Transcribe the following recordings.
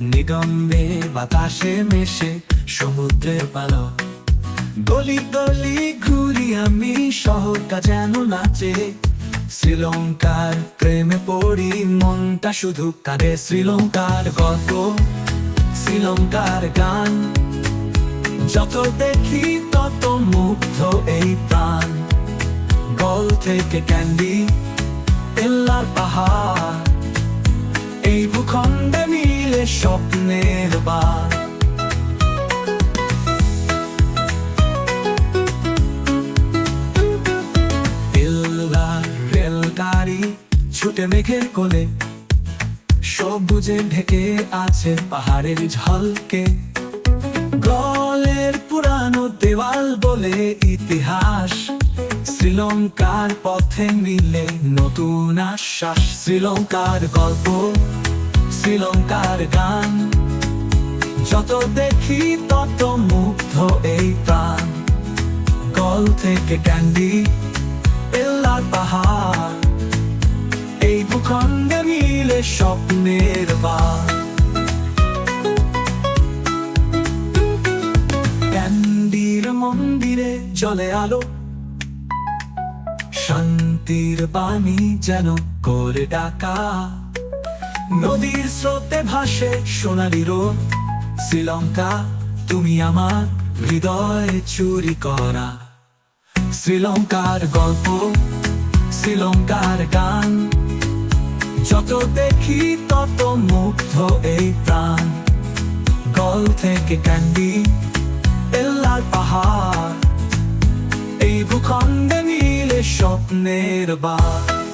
নিগম্বে বাতাসে মেশে সমুদ্রের পালো। গলি গলি ঘুরি আমি, শহরটা যেন নাচে। শ্রীলঙ্কার প্রেমে পড়ি, মনটা শুধু কাঁদে শ্রীলঙ্কার গল্প, শ্রীলঙ্কার গান। যত দেখি তত মুগ্ধ এই প্রাণ। গল থেকে ক্যান্ডি, এল্লার পাহাড়। এই ভূখণ্ডে মিলে স্বপ্নের এল্লা রেলগাড়ি ছুটে মেঘের কোলে, সবুজে ঢেকে আছে পাহাড়ের ঝলকে। গলের পুরানো দেওয়াল বলে ইতিহাস শ্রীলঙ্কার পথে মিলে নতুন আশ্বাস, শ্রীলঙ্কার গল্প, শ্রীলঙ্কার গান। যত দেখি তত মুগ্ধ এই প্রাণ। গল থেকে ক্যান্ডি এল্লার পাহাড়। এই ভূখণ্ডে মিলে স্বপ্নের বার। ক্যান্ডির মন্দিরে জলে আলো শান্তির বাণী যেন করে ডাকা। নদীর স্রোতে ভাসে সোনালি রোদ। শ্রীলঙ্কা, তুমি আমার হৃদয় চুরি করা। শ্রীলঙ্কার গল্প, শ্রীলঙ্কার গান। যত দেখি তত মুগ্ধ এই প্রাণ। গল থেকে ক্যান্ডি, এল্লার পাহাড়। এই ভূখণ্ডে স্বপ্নের বার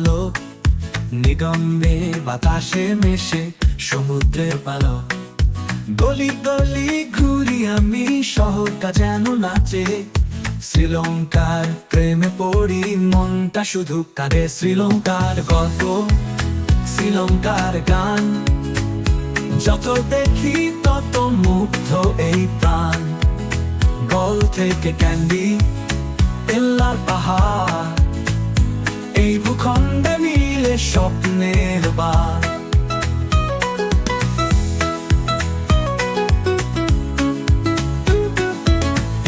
আলো, নিগম্বে বাতাসে মেশে সমুদ্রের পালো। গলি গলি ঘুরি আমি, শহরটা যেন নাচে। শ্রীলঙ্কার প্রেমে পড়ি, মনটা শুধু কাঁদে শ্রীলঙ্কার গল্প, শ্রীলঙ্কার গান। যত দেখি তত মুগ্ধ এই প্রাণ। গল থেকে ক্যান্ডি, এল্লার পাহাড়। এই ভূখণ্ডে মিলে স্বপ্নের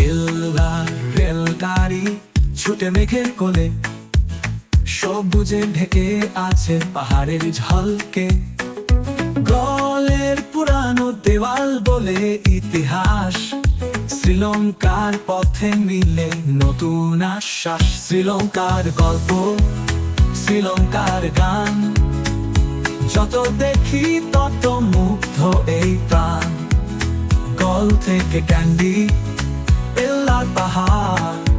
এল্লা রেলগাড়ি ছুটে মেঘের কোলে, সবুজে ঢেকে আছে পাহাড়ের ঝলকে। গলের পুরানো দেওয়াল বলে ইতিহাস শ্রীলঙ্কার পথে মিলে নতুন আশ্বাস, শ্রীলঙ্কার গল্প, শ্রীলঙ্কার গান। যত দেখি তত মুগ্ধ এই প্রাণ। গল থেকে ক্যান্ডি এল্লার পাহাড়।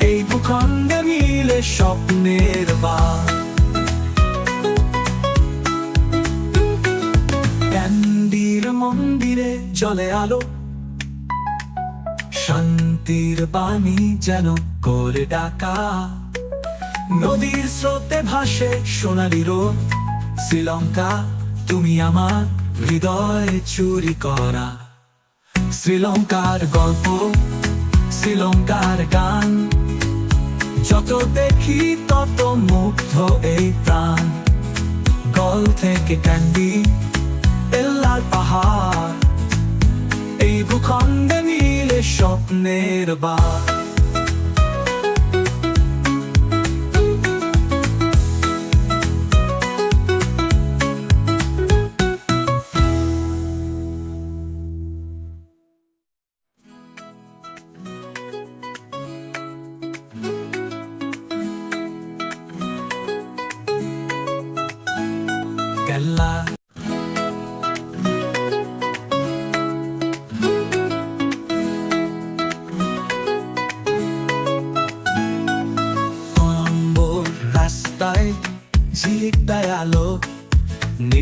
এই ভূখণ্ডে মিলে স্বপ্নের বার। ক্যান্ডির মন্দিরে চলে আলো শান্তির বাণী যেন করে ডাকা। নদীর স্রোতে ভাসে সোনালি রোদ। শ্রীলঙ্কা, তুমি আমার হৃদয় চুরি করা। শ্রীলঙ্কার গল্প, শ্রীলঙ্কার গান। যত দেখি তত মুগ্ধ এই প্রাণ। গল থেকে ক্যান্ডি স্বপ্নের বার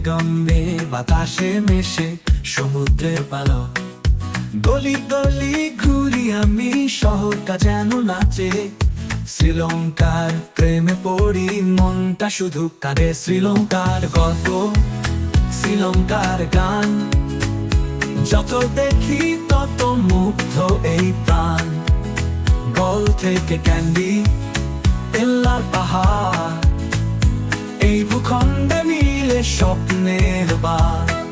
নিগমে বাতাসে মেশে সমুদ্রের পালো। গলি গলি ঘুরি আমি, শহরটা যেন নাচে। শ্রীলঙ্কার প্রেমে পড়ি, মনটা শুধু কাঁদে শ্রীলঙ্কার গল্প। শ্রীলঙ্কার গান, যত দেখি তত মুগ্ধ এই প্রাণ। গল থেকে ক্যান্ডি, এল্লার পাহাড়, এই ভূখণ্ডে স্বপ্নের বার